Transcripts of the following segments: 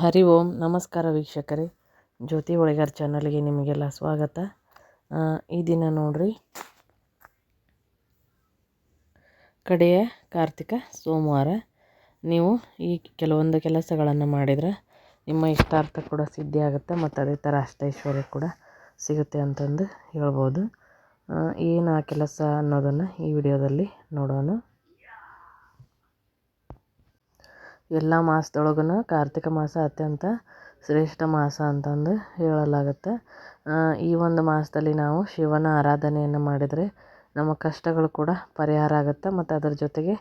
ಹರಿ ಓಂ, ನಮಸ್ಕಾರ ವೀಕ್ಷಕರೇ. ಜ್ಯೋತಿ ಒಳಗಾರ್ ಚಾನಲ್ಗೆ ನಿಮಗೆಲ್ಲ ಸ್ವಾಗತ. ಈ ದಿನ ನೋಡ್ರಿ, ಕಡೆಯ ಕಾರ್ತಿಕ ಸೋಮವಾರ. ನೀವು ಈ ಕೆಲವೊಂದು ಕೆಲಸಗಳನ್ನು ಮಾಡಿದರೆ ನಿಮ್ಮ ಇಷ್ಟಾರ್ಥ ಕೂಡ ಸಿದ್ಧಿ ಆಗುತ್ತೆ ಮತ್ತು ಅದೇ ಥರ ಅಷ್ಟೈಶ್ವರ್ಯ ಕೂಡ ಸಿಗುತ್ತೆ ಅಂತಂದು ಹೇಳ್ಬೋದು. ಏನು ಆ ಕೆಲಸ ಅನ್ನೋದನ್ನು ಈ ವಿಡಿಯೋದಲ್ಲಿ ನೋಡೋಣ. ಎಲ್ಲ ಮಾಸದೊಳಗೂ ಕಾರ್ತಿಕ ಮಾಸ ಅತ್ಯಂತ ಶ್ರೇಷ್ಠ ಮಾಸ ಅಂತಂದು ಹೇಳಲಾಗುತ್ತೆ. ಈ ಒಂದು ಮಾಸದಲ್ಲಿ ನಾವು ಶಿವನ ಆರಾಧನೆಯನ್ನು ಮಾಡಿದರೆ ನಮ್ಮ ಕಷ್ಟಗಳು ಕೂಡ ಪರಿಹಾರ ಆಗುತ್ತೆ ಮತ್ತು ಅದರ ಜೊತೆಗೆ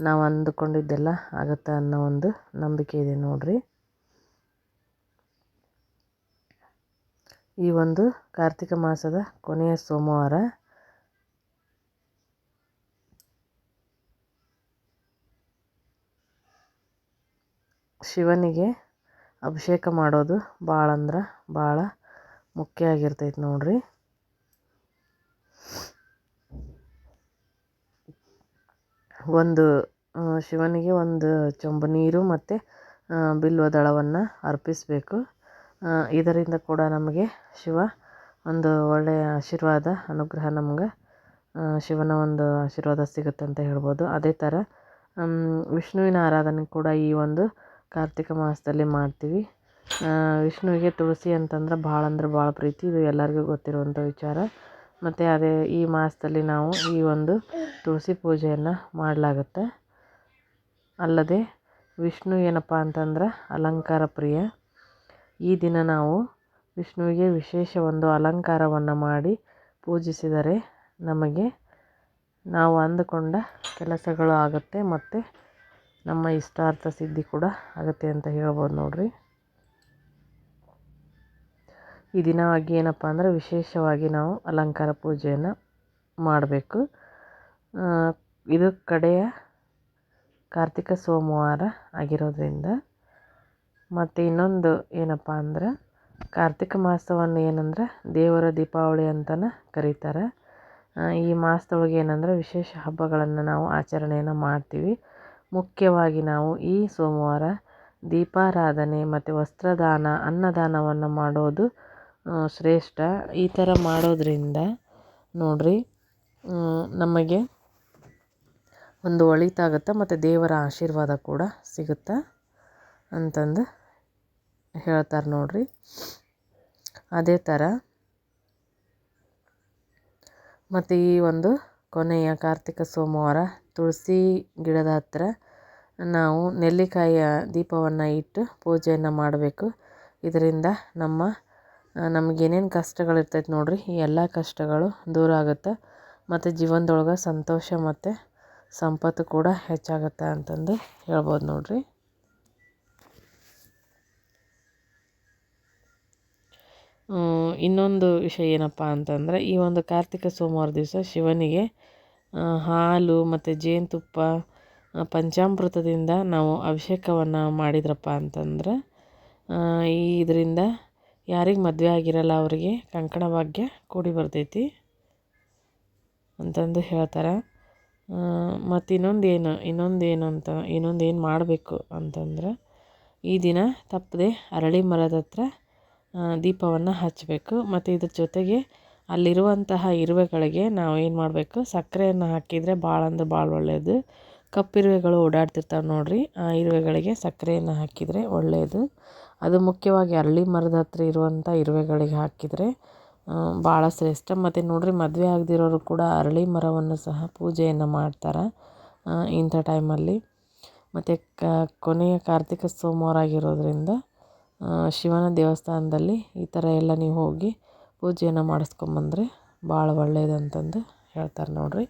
ನಾವು ಅಂದುಕೊಂಡಿದ್ದೆಲ್ಲ ಆಗುತ್ತೆ ಅನ್ನೋ ಒಂದು ನಂಬಿಕೆ ಇದೆ ನೋಡ್ರಿ. ಈ ಒಂದು ಕಾರ್ತಿಕ ಮಾಸದ ಕೊನೆಯ ಸೋಮವಾರ ಶಿವನಿಗೆ ಅಭಿಷೇಕ ಮಾಡೋದು ಭಾಳ ಅಂದ್ರೆ ಭಾಳ ಮುಖ್ಯ ಆಗಿರ್ತೈತೆ ನೋಡ್ರಿ. ಒಂದು ಶಿವನಿಗೆ ಒಂದು ಚೊಂಬು ನೀರು ಮತ್ತು ಬಿಲ್ವ ದಳವನ್ನು ಅರ್ಪಿಸಬೇಕು. ಇದರಿಂದ ಕೂಡ ನಮಗೆ ಶಿವ ಒಂದು ಒಳ್ಳೆಯ ಆಶೀರ್ವಾದ, ಅನುಗ್ರಹ ನಮ್ಗೆ ಶಿವನ ಒಂದು ಆಶೀರ್ವಾದ ಸಿಗುತ್ತೆ ಅಂತ ಹೇಳ್ಬೋದು. ಅದೇ ಥರ ವಿಷ್ಣುವಿನ ಆರಾಧನೆ ಕೂಡ ಈ ಒಂದು ಕಾರ್ತಿಕ ಮಾಸದಲ್ಲಿ ಮಾಡ್ತೀವಿ. ವಿಷ್ಣುವಿಗೆ ತುಳಸಿ ಅಂತಂದ್ರೆ ಭಾಳ ಅಂದ್ರೆ ಭಾಳ ಪ್ರೀತಿ. ಇದು ಎಲ್ಲರಿಗೂ ಗೊತ್ತಿರುವಂಥ ವಿಚಾರ. ಮತ್ತು ಅದೇ ಈ ಮಾಸದಲ್ಲಿ ನಾವು ಈ ಒಂದು ತುಳಸಿ ಪೂಜೆಯನ್ನು ಮಾಡಲಾಗುತ್ತೆ. ಅಲ್ಲದೆ ವಿಷ್ಣು ಏನಪ್ಪ ಅಂತಂದ್ರೆ ಅಲಂಕಾರ ಪ್ರಿಯ. ಈ ದಿನ ನಾವು ವಿಷ್ಣುವಿಗೆ ವಿಶೇಷ ಒಂದು ಅಲಂಕಾರವನ್ನು ಮಾಡಿ ಪೂಜಿಸಿದರೆ ನಮಗೆ ನಾವು ಅಂದುಕೊಂಡ ಕೆಲಸಗಳು ಆಗುತ್ತೆ. ಮತ್ತು ನಮ್ಮ ಇಷ್ಟಾರ್ಥ ಸಿದ್ಧಿ ಕೂಡ ಆಗುತ್ತೆ ಅಂತ ಹೇಳ್ಬೋದು ನೋಡ್ರಿ. ಈ ದಿನವಾಗಿ ಏನಪ್ಪ ಅಂದರೆ ವಿಶೇಷವಾಗಿ ನಾವು ಅಲಂಕಾರ ಪೂಜೆಯನ್ನು ಮಾಡಬೇಕು. ಇದು ಕಡೆಯ ಕಾರ್ತಿಕ ಸೋಮವಾರ ಆಗಿರೋದ್ರಿಂದ ಮತ್ತು ಇನ್ನೊಂದು ಏನಪ್ಪ ಅಂದ್ರೆ ಕಾರ್ತಿಕ ಮಾಸವನ್ನು ಏನಂದ್ರೆ ದೇವರ ದೀಪಾವಳಿ ಅಂತಲೇ ಕರೀತಾರೆ. ಈ ಮಾಸದೊಳಗೆ ಏನಂದ್ರೆ ವಿಶೇಷ ಹಬ್ಬಗಳನ್ನು ನಾವು ಆಚರಣೆಯನ್ನು ಮಾಡ್ತೀವಿ. ಮುಖ್ಯವಾಗಿ ನಾವು ಈ ಸೋಮವಾರ ದೀಪಾರಾಧನೆ ಮತ್ತು ವಸ್ತ್ರದಾನ, ಅನ್ನದಾನವನ್ನು ಮಾಡೋದು ಶ್ರೇಷ್ಠ. ಈ ಥರ ಮಾಡೋದರಿಂದ ನೋಡ್ರಿ ನಮಗೆ ಒಂದು ಒಳಿತಾಗುತ್ತೆ ಮತ್ತು ದೇವರ ಆಶೀರ್ವಾದ ಕೂಡ ಸಿಗುತ್ತೆ ಅಂತಂದು ಹೇಳ್ತಾರೆ ನೋಡ್ರಿ. ಅದೇ ಥರ ಮತ್ತು ಈ ಒಂದು ಕೊನೆಯ ಕಾರ್ತಿಕ ಸೋಮವಾರ ತುಳಸಿ ಗಿಡದ ಹತ್ತಿರ ನಾವು ನೆಲ್ಲಿಕಾಯಿಯ ದೀಪವನ್ನು ಇಟ್ಟು ಪೂಜೆಯನ್ನು ಮಾಡಬೇಕು. ಇದರಿಂದ ನಮ್ಮ ನಮಗೇನೇನು ಕಷ್ಟಗಳಿರ್ತೈತೆ ನೋಡಿರಿ, ಈ ಎಲ್ಲ ಕಷ್ಟಗಳು ದೂರ ಆಗುತ್ತೆ, ಮತ್ತು ಜೀವನದೊಳಗೆ ಸಂತೋಷ ಮತ್ತು ಸಂಪತ್ತು ಕೂಡ ಹೆಚ್ಚಾಗುತ್ತೆ ಅಂತಂದು ಹೇಳ್ಬೋದು ನೋಡಿರಿ. ಇನ್ನೊಂದು ವಿಷಯ ಏನಪ್ಪ ಅಂತಂದರೆ, ಈ ಒಂದು ಕಾರ್ತಿಕ ಸೋಮವಾರ ದಿವಸ ಶಿವನಿಗೆ ಹಾಲು ಮತ್ತು ಜೇನುತುಪ್ಪ ಪಂಚಾಮೃತದಿಂದ ನಾವು ಅಭಿಷೇಕವನ್ನು ಮಾಡಿದ್ರಪ್ಪ ಅಂತಂದ್ರೆ ಈ ಇದರಿಂದ ಯಾರಿಗೆ ಮದುವೆ ಆಗಿರಲ್ಲ ಅವರಿಗೆ ಕಂಕಣ ಭಾಗ್ಯ ಕೂಡಿ ಬರ್ತೈತಿ ಅಂತಂದು ಹೇಳ್ತಾರೆ. ಮತ್ತು ಇನ್ನೊಂದು ಏನು ಇನ್ನೊಂದು ಏನು ಅಂತ ಇನ್ನೊಂದು ಏನು ಮಾಡಬೇಕು ಅಂತಂದ್ರೆ, ಈ ದಿನ ತಪ್ಪದೆ ಅರಳಿ ಮರದ ಹತ್ರ ದೀಪವನ್ನು ಹಚ್ಚಬೇಕು ಮತ್ತು ಇದ್ರ ಜೊತೆಗೆ ಅಲ್ಲಿರುವಂತಹ ಇರುವೆಗಳಿಗೆ ನಾವು ಏನು ಮಾಡಬೇಕು? ಸಕ್ಕರೆಯನ್ನು ಹಾಕಿದರೆ ಭಾಳ ಅಂದ್ರೆ ಭಾಳ ಒಳ್ಳೆಯದು ಕಪ್ಪಿರುವೆಗಳು ಓಡಾಡ್ತಿರ್ತಾವೆ ನೋಡಿರಿ. ಆ ಇರುವೆಗಳಿಗೆ ಸಕ್ಕರೆಯನ್ನು ಹಾಕಿದರೆ ಒಳ್ಳೆಯದು ಅದು ಮುಖ್ಯವಾಗಿ ಅರಳಿ ಮರದ ಹತ್ರ ಇರುವಂಥ ಇರುವೆಗಳಿಗೆ ಹಾಕಿದರೆ ಭಾಳ ಶ್ರೇಷ್ಠ. ಮತ್ತು ನೋಡಿರಿ, ಮದುವೆ ಆಗದಿರೋರು ಕೂಡ ಅರಳಿ ಮರವನ್ನು ಸಹ ಪೂಜೆಯನ್ನು ಮಾಡ್ತಾರೆ ಇಂಥ ಟೈಮಲ್ಲಿ ಮತ್ತು ಕ, ಕೊನೆಯ ಕಾರ್ತಿಕ ಸೋಮವಾರ ಆಗಿರೋದ್ರಿಂದ ಶಿವನ ದೇವಸ್ಥಾನದಲ್ಲಿ ಈ ಥರ ಎಲ್ಲ ನೀವು ಹೋಗಿ ಪೂಜೆಯನ್ನು ಮಾಡಿಸ್ಕೊಂಬಂದ್ರೆ ಭಾಳ ಒಳ್ಳೆಯದಂತಂದು ಹೇಳ್ತಾರೆ ನೋಡಿರಿ.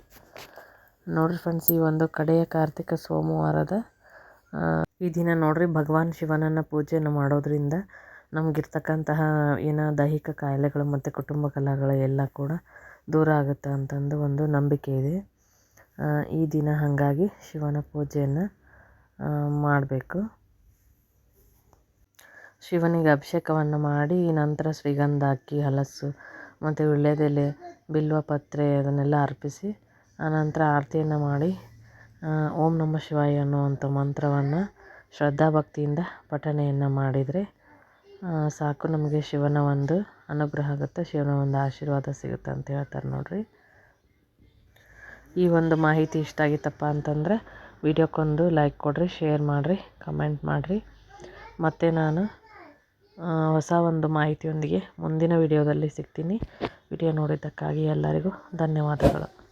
ನೋಡಿರಿ ಫ್ರೆಂಡ್ಸ್ ಈ ಒಂದು ಕಡೆಯ ಕಾರ್ತಿಕ ಸೋಮವಾರದ ಈ ದಿನ ನೋಡಿರಿ ಭಗವಾನ್ ಶಿವನನ್ನು ಪೂಜೆಯನ್ನು ಮಾಡೋದ್ರಿಂದ ನಮಗಿರ್ತಕ್ಕಂತಹ ಏನ ದೈಹಿಕ ಕಾಯಿಲೆಗಳು ಮತ್ತು ಕುಟುಂಬ ಕಲಹಗಳು ಎಲ್ಲ ಕೂಡ ದೂರ ಆಗುತ್ತೆ ಅಂತಂದು ಒಂದು ನಂಬಿಕೆ ಇದೆ. ಈ ದಿನ ಹಾಗಾಗಿ ಶಿವನ ಪೂಜೆಯನ್ನು ಮಾಡಬೇಕು. ಶಿವನಿಗೆ ಅಭಿಷೇಕವನ್ನು ಮಾಡಿ, ನಂತರ ಶ್ರೀಗಂಧ ಅಕ್ಕಿ ಹಲಸು ಮತ್ತು ವೀಳ್ಯದೆಲೆ ಬಿಲ್ವ ಪತ್ರೆ ಅದನ್ನೆಲ್ಲ ಅರ್ಪಿಸಿ, ಆನಂತರ ಆರತಿಯನ್ನು ಮಾಡಿ ಓಂ ನಮಃ ಶಿವಾಯ ಅನ್ನುವಂಥ ಮಂತ್ರವನ್ನು ಶ್ರದ್ಧಾಭಕ್ತಿಯಿಂದ ಪಠಣೆಯನ್ನು ಮಾಡಿದರೆ ಸಾಕು ನಮಗೆ ಶಿವನ ಒಂದು ಅನುಗ್ರಹ ಆಗುತ್ತೆ ಶಿವನ ಒಂದು ಆಶೀರ್ವಾದ ಸಿಗುತ್ತೆ ಅಂತ ಹೇಳ್ತಾರೆ ನೋಡಿರಿ. ಈ ಒಂದು ಮಾಹಿತಿ ಇಷ್ಟ ಆಗಿತ್ತಪ್ಪ ಅಂತಂದರೆ, ವಿಡಿಯೋಕ್ಕೊಂದು ಲೈಕ್ ಕೊಡಿರಿ, ಶೇರ್ ಮಾಡಿರಿ, ಕಮೆಂಟ್ ಮಾಡಿರಿ. ಮತ್ತು ನಾನು ಹೊಸ ಒಂದು ಮಾಹಿತಿಯೊಂದಿಗೆ ಮುಂದಿನ ವಿಡಿಯೋದಲ್ಲಿ ಸಿಗ್ತೀನಿ. ವಿಡಿಯೋ ನೋಡಿದ್ದಕ್ಕಾಗಿ ಎಲ್ಲರಿಗೂ ಧನ್ಯವಾದಗಳು.